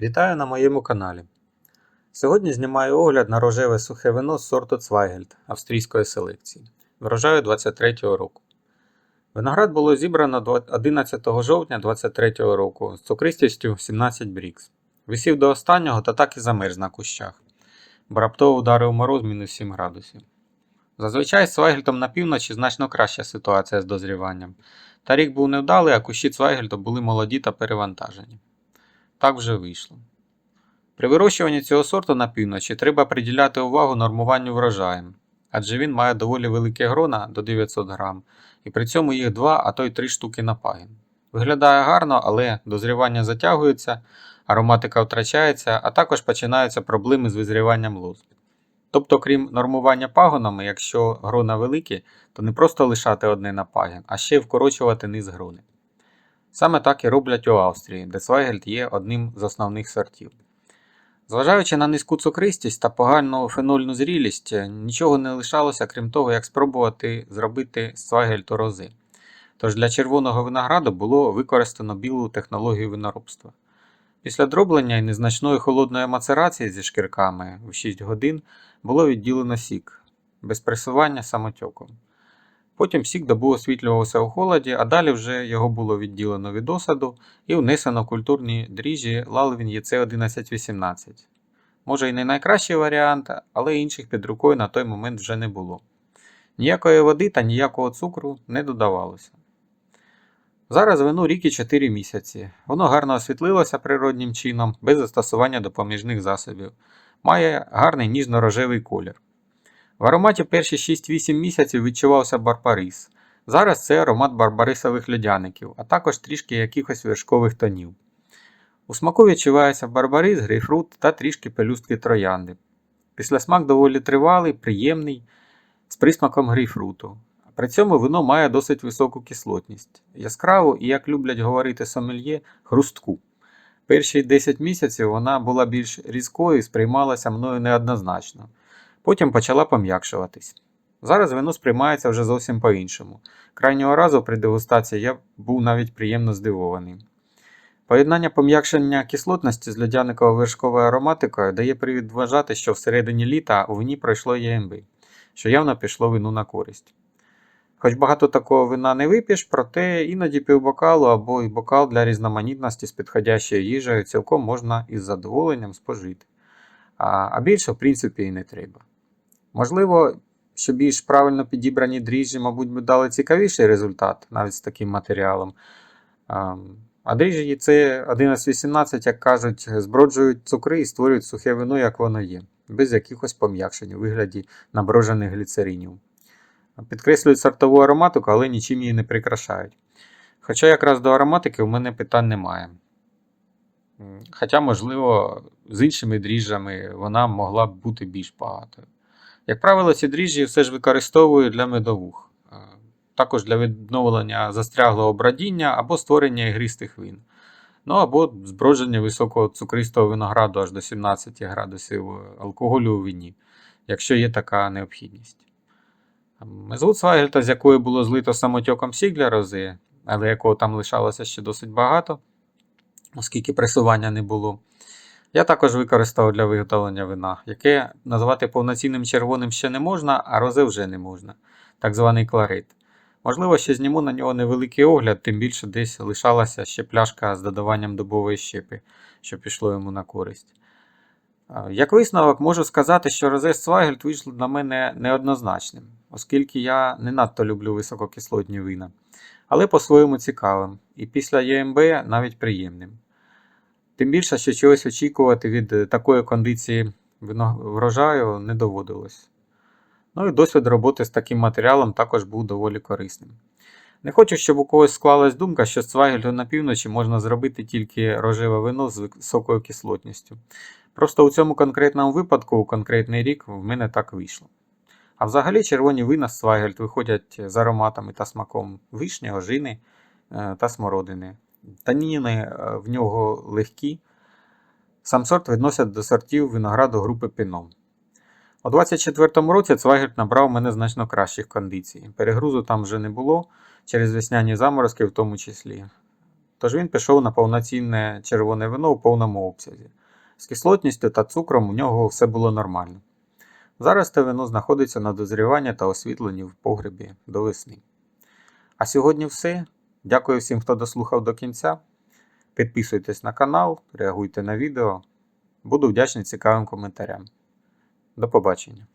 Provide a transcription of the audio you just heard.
Вітаю на моєму каналі. Сьогодні знімаю огляд на рожеве сухе вино з сорту Цвайгельд австрійської селекції. Врожаю 23-го року. Виноград було зібрано 11 жовтня 23-го року з цукристістю 17 брікс. Висів до останнього та так і замерз на кущах, бо раптово ударив мороз мінус 7 градусів. Зазвичай з Цвайгельтом на півночі значно краща ситуація з дозріванням. Та рік був невдалий, а кущі Цвайгельта були молоді та перевантажені. Так вже вийшло. При вирощуванні цього сорту на півночі треба приділяти увагу нормуванню врожаєм, адже він має доволі велике грона до 900 грам, і при цьому їх 2, а то й 3 штуки на пагін. Виглядає гарно, але дозрівання затягується, ароматика втрачається, а також починаються проблеми з визріванням лоз. Тобто, крім нормування пагонами, якщо грона великі, то не просто лишати одне на пагін, а ще й вкорочувати низ грони. Саме так і роблять у Австрії, де Цвайгельд є одним з основних сортів. Зважаючи на низьку цукристість та погану фенольну зрілість, нічого не лишалося, крім того, як спробувати зробити з Цвайгельту рози. Тож для червоного винограду було використано білу технологію виноробства. Після дроблення і незначної холодної мацерації зі шкірками в 6 годин було відділено сік, без пресування самотьоком. Потім сік добу освітлювався у холоді, а далі вже його було відділено від осаду і внесено в культурні дріжджі Lalvin EC1118. Може і не найкращий варіант, але інших під рукою на той момент вже не було. Ніякої води та ніякого цукру не додавалося. Зараз вину рік і 4 місяці. Воно гарно освітлилося природнім чином, без застосування допоміжних засобів. Має гарний ніжно-рожевий колір. В ароматі перші 6-8 місяців відчувався барбарис. Зараз це аромат барбарисових льодяників, а також трішки якихось вершкових тонів. У смаку відчувається барбарис, грейпфрут та трішки пелюстки троянди. Післясмак доволі тривалий, приємний, з присмаком грейпфруту. При цьому вино має досить високу кислотність, яскраву і, як люблять говорити сомельє, хрустку. Перші 10 місяців вона була більш різкою і сприймалася мною неоднозначно. Потім почала пом'якшуватись. Зараз вино сприймається вже зовсім по-іншому. Крайнього разу при дегустації я був навіть приємно здивований. Поєднання пом'якшення кислотності з льодяниково-вершковою ароматикою дає привід вважати, що всередині літа у вині пройшло ЄМБ, що явно пішло вину на користь. Хоч багато такого вина не вип'єш, проте іноді півбокалу або й бокал для різноманітності з підходящою їжею цілком можна із задоволенням спожити. А більше, в принципі, і не треба. Можливо, що більш правильно підібрані дріжджі, мабуть, би дали цікавіший результат навіть з таким матеріалом. А, а дріжджі це 11-18, як кажуть, зброджують цукри і створюють сухе вино, як воно є, без якихось пом'якшень у вигляді наброжених гліцеринів. Підкреслюють сортову ароматику, але нічим її не прикрашають. Хоча якраз до ароматики у мене питань немає. Хоча, можливо, з іншими дріжджами вона могла б бути більш багатою. Як правило, ці дріжджі все ж використовую для медовух, е, також для відновлення застряглого бродіння або створення ігристих вин. Ну або збродження високого цукристого винограду аж до 17 градусів алкоголю у вині, якщо є така необхідність. Мезгу Цвайгельта, з якої було злито самотьоком сік для рози, але якого там лишалося ще досить багато, оскільки пресування не було. Я також використав для виготовлення вина, яке назвати повноцінним червоним ще не можна, а розе вже не можна, так званий кларит. Можливо, ще зніму на нього невеликий огляд, тим більше десь лишалася ще пляшка з додаванням дубової щепи, що пішло йому на користь. Е, Як висновок, можу сказати, що розе з Цвайгельд вийшло для мене неоднозначним, оскільки я не надто люблю висококислотні вина, але по-своєму цікавим, і після ЄМБ навіть приємним. Тим більше, що чогось очікувати від е, такої кондиції врожаю не доводилось. Ну і досвід роботи з таким матеріалом також був доволі корисним. Не хочу, щоб у когось склалась думка, що з Цвайгельду на півночі можна зробити тільки рожеве вино з високою кислотністю. Просто у цьому конкретному випадку, у конкретний рік, в мене так вийшло. А взагалі червоні вина з Цвайгельд виходять з ароматами та смаком вишні, ожини е, та смородини. Таніни е, в нього легкі. Сам сорт відносять до сортів винограду групи Піном. У 24-му році Цвайгельд набрав мене значно кращих кондицій. Перегрузу там вже не було, через весняні заморозки в тому числі. тож він пішов на повноцінне червоне вино у повному обсязі. З кислотністю та цукром у нього все було нормально. Зараз те вино знаходиться на дозріванні та освітленні в погребі до весни. А сьогодні все. Дякую всім, хто дослухав до кінця. Підписуйтесь на канал, реагуйте на відео. Буду вдячний цікавим коментарям. До побачення.